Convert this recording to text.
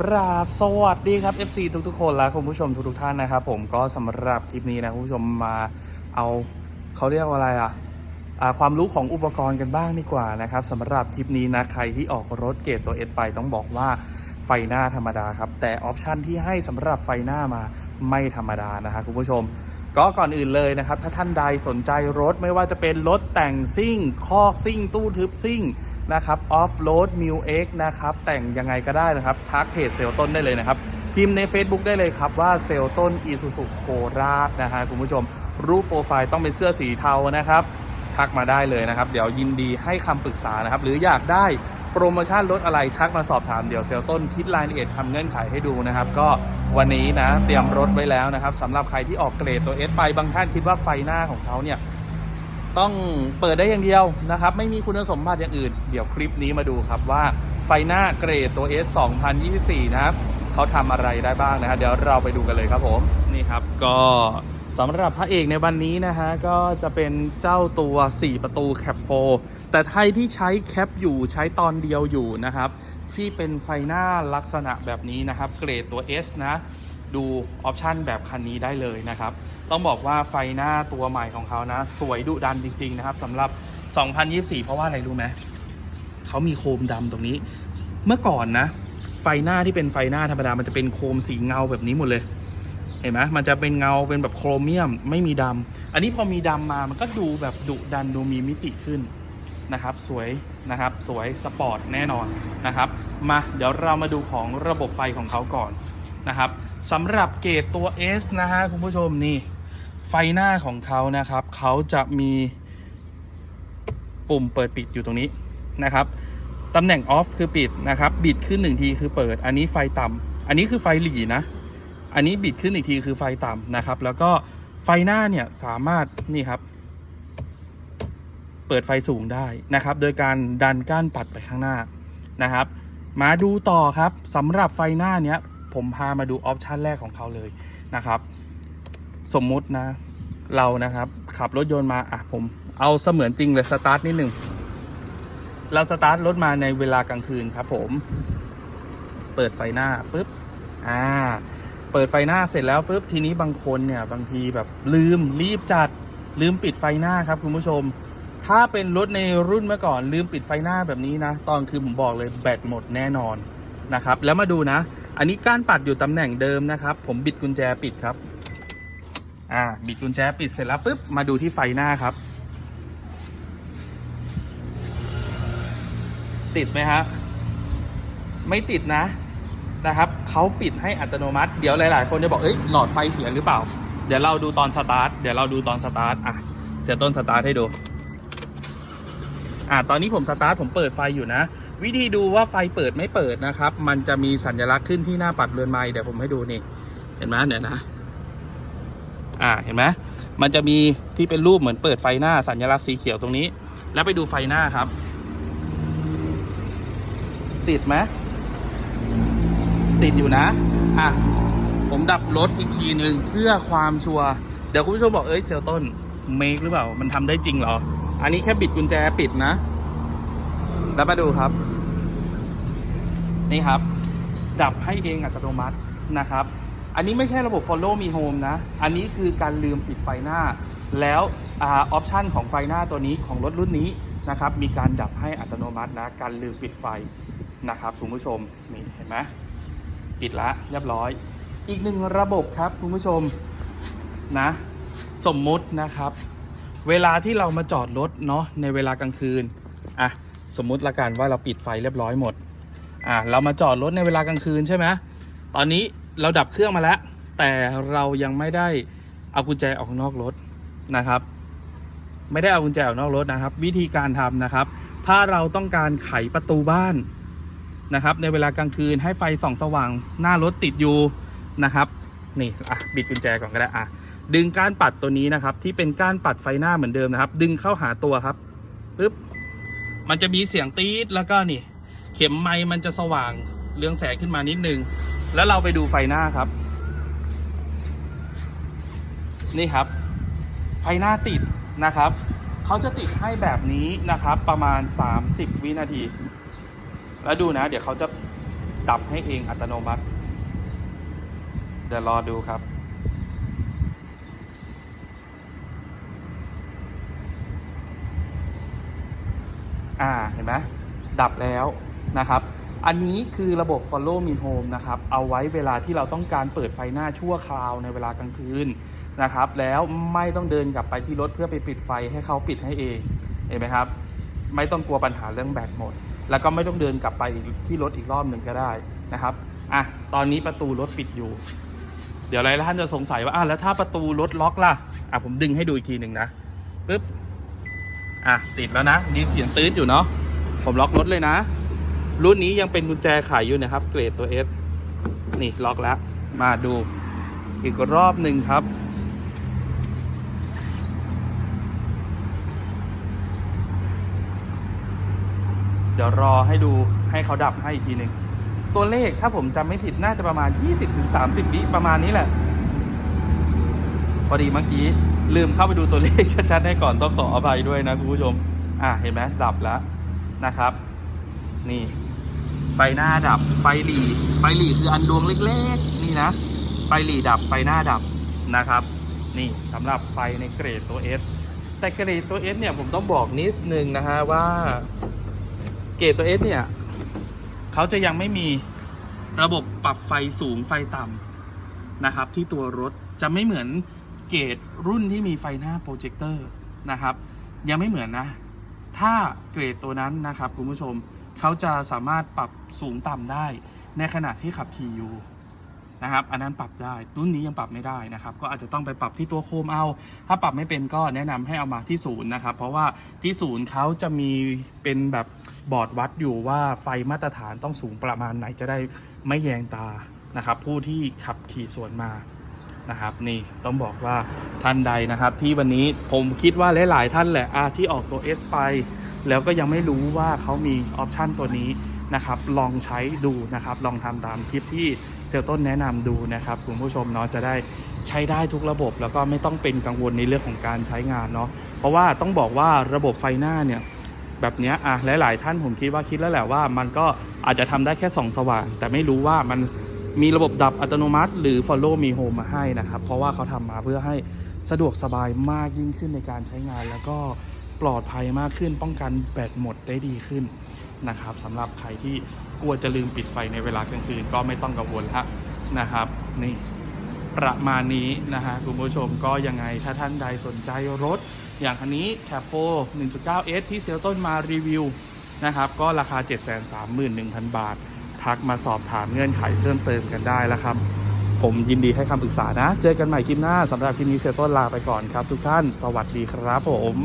ราบสวัสดีครับ FC ทุกๆคนและคุณผู้ชมทุกๆท่านนะครับผมก็สำหรับคลิปนี้นะคุณผู้ชมมาเอาเขาเรียกว่าอะไรอะอ่าความรู้ของอุปกรณ์กันบ้างดีกว่านะครับสำหรับคลิปนี้นะใครที่ออกรถเกรดตัวเอสไปต้องบอกว่าไฟหน้าธรรมดาครับ แต่ออปชันที่ให้สำหรับไฟหน้ามาไม่ธรรมดานะฮะคุณผู้ชม ก็ก่อนอื่นเลยนะครับ ถ้าท่านใดสนใจรถไม่ว่าจะเป็นรถแต่งซิ่ง คอกซิ่ง ตู้ทึบซิ่ง นะครับออฟโรดมิวเอ็กนะครับแต่งยังไงก็ได้นะครับทักเพจเซลต้นได้เลยนะครับ พิมพ์ใน Facebook ได้เลยครับว่าเซลต้นอีซูซูโคราชนะฮะคุณผู้ชม รูปโปรไฟล์ต้องเป็นเสื้อสีเทานะครับทักมาได้เลยนะครับ เดี๋ยวยินดีให้คำปรึกษานะครับ หรืออยากได้โปรโมชั่นลดอะไรทักมาสอบถามเดี๋ยวเซลต้นคิดรายละเอียดทำเงื่อนไขให้ดูนะครับ ก็วันนี้นะเตรียมรถไว้แล้วนะครับสำหรับใครที่ออกเกรดตัว S ไปบางท่านคิดว่าไฟหน้าของเขาเนี่ย ต้องเปิดได้อย่างเดียวนะครับ ไม่มีคุณสมบัติอย่างอื่น เดี๋ยวคลิปนี้มาดูครับว่าไฟหน้าเกรดตัว S 2024 นะครับเขาทำอะไรได้บ้างนะครับเดี๋ยวเราไปดูกันเลยครับผมนี่ครับก็สำหรับพระเอกในวันนี้นะฮะก็จะเป็นเจ้าตัว 4 ประตูแคปโฟแต่ไทยที่ใช้แคปอยู่ใช้ตอนเดียวอยู่นะครับ ที่เป็นไฟหน้าลักษณะแบบนี้นะครับ เกรดตัว S นะ ดูออปชันแบบคันนี้ได้เลยนะครับ ต้องบอกว่าไฟหน้าตัวใหม่ของเขานะ สวยดุดันจริง ๆ นะครับสำหรับ 2024 เพราะว่าอะไรรู้ไหมเขามีโคมดำตรงนี้ เมื่อก่อนนะ ไฟหน้าที่เป็นไฟหน้าธรรมดามันจะเป็นโคมสีเงาแบบนี้หมดเลยเห็นไหมมันจะเป็นเงาเป็นแบบโครเมียมไม่มีดำอันนี้พอมีดำมามันก็ดูแบบดุดันดูมีมิติขึ้นนะครับ สวยนะครับ สวยสปอร์ตแน่นอนนะครับ มาเดี๋ยวเรามาดูของระบบไฟของเขาก่อน นะครับสำหรับเกรดตัว S นะฮะคุณผู้ชมนี่ไฟหน้าของเขานะครับเขาจะมีปุ่มเปิดปิดอยู่ตรงนี้นะครับตำแหน่งออฟคือปิดนะครับบิดขึ้นหนึ่งทีคือเปิด อันนี้ไฟต่ำอันนี้คือไฟหลีนะ อันนี้บิดขึ้นอีกทีคือไฟต่ำนะครับ แล้วก็ไฟหน้าเนี่ยสามารถนี่ครับ เปิดไฟสูงได้นะครับ โดยการดันก้านปัดไปข้างหน้านะครับ มาดูต่อครับสำหรับไฟหน้าเนี้ย ผมพามาดูออปชันแรกของเขาเลยนะครับ สมมุตินะเรานะครับ ขับรถยนต์มาอะผมเอาเสมือนจริงเลยสตาร์ทนิดหนึ่งเราสตาร์ทรถมาในเวลากลางคืนครับผม เปิดไฟหน้าปุ๊บอ่าเปิดไฟหน้าเสร็จแล้วปุ๊บทีนี้บางคนเนี่ยบางทีแบบลืมรีบจัดลืมปิดไฟหน้าครับคุณผู้ชม ถ้าเป็นรถในรุ่นเมื่อก่อนลืมปิดไฟหน้าแบบนี้นะ ตอนคือผมบอกเลยแบตหมดแน่นอน นะครับ แล้วมาดูนะ อันนี้ก้านปัดอยู่ตำแหน่งเดิมนะครับ ผมบิดกุญแจปิดครับ อ่า บิดกุญแจปิดเสร็จแล้วปุ๊บ มาดูที่ไฟหน้าครับ ติดไหมฮะ ไม่ติดนะนะครับ เขาปิดให้อัตโนมัติ เดี๋ยวหลาย ๆ คนจะบอก เอ้ย หลอดไฟเสียหรือเปล่า เดี๋ยวเราดูตอนสตาร์ท เดี๋ยวเราดูตอนสตาร์ท อะ เดี๋ยวต้นสตาร์ทให้ดู อ่าตอนนี้ผมสตาร์ทผมเปิดไฟอยู่นะ วิธีดูว่าไฟเปิดไม่เปิดนะครับ มันจะมีสัญลักษณ์ขึ้นที่หน้าปัดเรือนไม้เดี๋ยวผมให้ดูนี่ เห็นไหมเดี๋ยวนะ อ่า เห็นไหมมันจะมีที่เป็นรูปเหมือนเปิดไฟหน้าสัญลักษณ์สีเขียวตรงนี้ แล้วไปดูไฟหน้าครับ ติดไหมติดอยู่นะ อะ ผมดับรถอีกทีหนึ่งเพื่อความชัวร์ เดี๋ยวคุณผู้ชมบอกเอ้ยเซลต้นเมคหรือเปล่า มันทำได้จริงเหรอ อันนี้แค่บิดกุญแจปิดนะ แล้วมาดูครับ นี่ครับ ดับให้เองอัตโนมัตินะครับ อันนี้ไม่ใช่ระบบ Follow Me Home นะ อันนี้คือการลืมปิดไฟหน้า แล้วออปชันของไฟหน้าตัวนี้ของรถรุ่นนี้นะครับ มีการดับให้อัตโนมัตินะ การลืมปิดไฟนะครับคุณผู้ชม นี่เห็นไหมปิดละเรียบร้อย อีกหนึ่งระบบครับคุณผู้ชมนะ สมมุตินะครับ เวลาที่เรามาจอดรถเนาะในเวลากลางคืนอะสมมุติละกันว่าเราปิดไฟเรียบร้อยหมด อะเรามาจอดรถในเวลากลางคืนใช่ไหมตอนนี้เราดับเครื่องมาแล้ว แต่เรายังไม่ได้เอากุญแจออกนอกรถนะครับ ไม่ได้เอากุญแจออกนอกรถนะครับ วิธีการทำนะครับ ถ้าเราต้องการไขประตูบ้านนะครับ ในเวลากลางคืนให้ไฟส่องสว่างหน้ารถติดอยู่นะครับ นี่อะบิดกุญแจก่อนก็ได้อะดึงก้านปัดตัวนี้นะครับ ที่เป็นก้านปัดไฟหน้าเหมือนเดิมนะครับ ดึงเข้าหาตัวครับปึ๊บมันจะมีเสียงตี๊ดแล้วก็นี่ เข็มไม้มันจะสว่างเรืองแสงขึ้นมานิดนึง แล้วเราไปดูไฟหน้าครับ นี่ครับ ไฟหน้าติดนะครับ เขาจะติดให้แบบนี้นะครับ ประมาณ 30 วินาที แล้วดูนะ เดี๋ยวเขาจะดับให้เองอัตโนมัติ เดี๋ยวรอดูครับอ่าเห็นไหมดับแล้ว นะครับ อันนี้คือระบบ Follow Me Home นะครับ เอาไว้เวลาที่เราต้องการเปิดไฟหน้าชั่วคราวในเวลากลางคืนนะครับ แล้วไม่ต้องเดินกลับไปที่รถเพื่อไปปิดไฟให้เขาปิดให้เอง เห็นไหมครับ ไม่ต้องกลัวปัญหาเรื่องแบตหมด แล้วก็ไม่ต้องเดินกลับไปที่รถอีกรอบหนึ่งก็ได้นะครับอะตอนนี้ประตูรถปิดอยู่ เดี๋ยวหลายท่านจะสงสัยว่าอะแล้วถ้าประตูรถล็อกล่ะอะผมดึงให้ดูอีกทีหนึ่งนะปึ๊บอะติดแล้วนะดีเสียงตื้ดอยู่เนาะผมล็อกรถเลยนะ รุ่นนี้ยังเป็นกุญแจไขอยู่นะครับ เกรดตัว S นี่ล็อกแล้ว มาดูอีกรอบหนึ่งครับ เดี๋ยวรอให้ดูให้เขาดับให้อีกทีหนึ่งตัวเลขถ้าผมจำไม่ผิดน่าจะประมาณ 20-30วิประมาณนี้แหละพอดีเมื่อกี้ ลืมเข้าไปดูตัวเลขชัดๆให้ก่อนต้องขออภัยด้วยนะคุณผู้ชม อะเห็นไหมดับแล้วนะครับ นี่ ไฟหน้าดับ ไฟหลีไฟหลีคืออันดวงเล็กๆ นี่นะ ไฟหลีดับ ไฟหน้าดับนะครับ นี่สำหรับไฟในเกรดตัว S แต่เกรดตัว S เนี่ยผมต้องบอกนิดนึงนะฮะว่าเกรดตัว S เนี่ยเขาจะยังไม่มีระบบปรับไฟสูงไฟต่ำนะครับ ที่ตัวรถจะไม่เหมือนเกรดรุ่นที่มีไฟหน้าโปรเจคเตอร์นะครับ ยังไม่เหมือนนะ ถ้าเกรดตัวนั้นนะครับคุณผู้ชม เขาจะสามารถปรับสูงต่ำได้ในขณะที่ขับขี่อยู่นะครับอันนั้นปรับได้รุ่นนี้ยังปรับไม่ได้นะครับ ก็อาจจะต้องไปปรับที่ตัวโคมเอา ถ้าปรับไม่เป็นก็แนะนำให้เอามาที่ศูนย์นะครับ เพราะว่าที่ศูนย์เขาจะมีเป็นแบบบอร์ดวัดอยู่ว่าไฟมาตรฐานต้องสูงประมาณไหนจะได้ไม่แยงตานะครับ ผู้ที่ขับขี่สวนมานะครับ นี่ต้องบอกว่าท่านใดนะครับ ที่วันนี้ผมคิดว่าหลาย ๆ ท่านแหละอะที่ออกตัว S ไป แล้วก็ยังไม่รู้ว่าเขามีออปชันตัวนี้นะครับ ลองใช้ดูนะครับ ลองทำตามคลิปที่เซลต้นแนะนำดูนะครับคุณผู้ชมเนาะจะได้ใช้ได้ทุกระบบ แล้วก็ไม่ต้องเป็นกังวลในเรื่องของการใช้งานเนาะเพราะว่าต้องบอกว่าระบบไฟหน้าเนี่ยแบบนี้อะหลาย ๆ ท่านผมคิดว่าคิดแล้วแหละว่า มันก็อาจจะทำได้แค่ส่องสว่าง แต่ไม่รู้ว่ามันมีระบบดับอัตโนมัติ หรือ Follow Me Home มาให้นะครับ เพราะว่าเขาทำมาเพื่อให้สะดวกสบายมากยิ่งขึ้นในการใช้งานแล้วก็ ปลอดภัยมากขึ้น ป้องกันแบตหมดได้ดีขึ้นนะครับสำหรับใครที่กลัวจะลืมปิดไฟในเวลากลางคืนก็ไม่ต้องกังวลละนะครับนี่ประมาณนี้นะฮะคุณผู้ชมก็ยังไงถ้าท่านใดสนใจรถ อย่างคันนี้ c a p 4 1.9S ที่เซลต้นมารีวิวนะครับก็ราคา 731,000 บาท ทักมาสอบถามเงื่อนไขเพิ่มเติมกันได้แล้วครับ ผมยินดีให้คำปรึกษานะ เจอกันใหม่คลิปหน้าสำหรับคลิปนี้เซลต้นลาไปก่อนครับทุกท่าน สวัสดีครับผม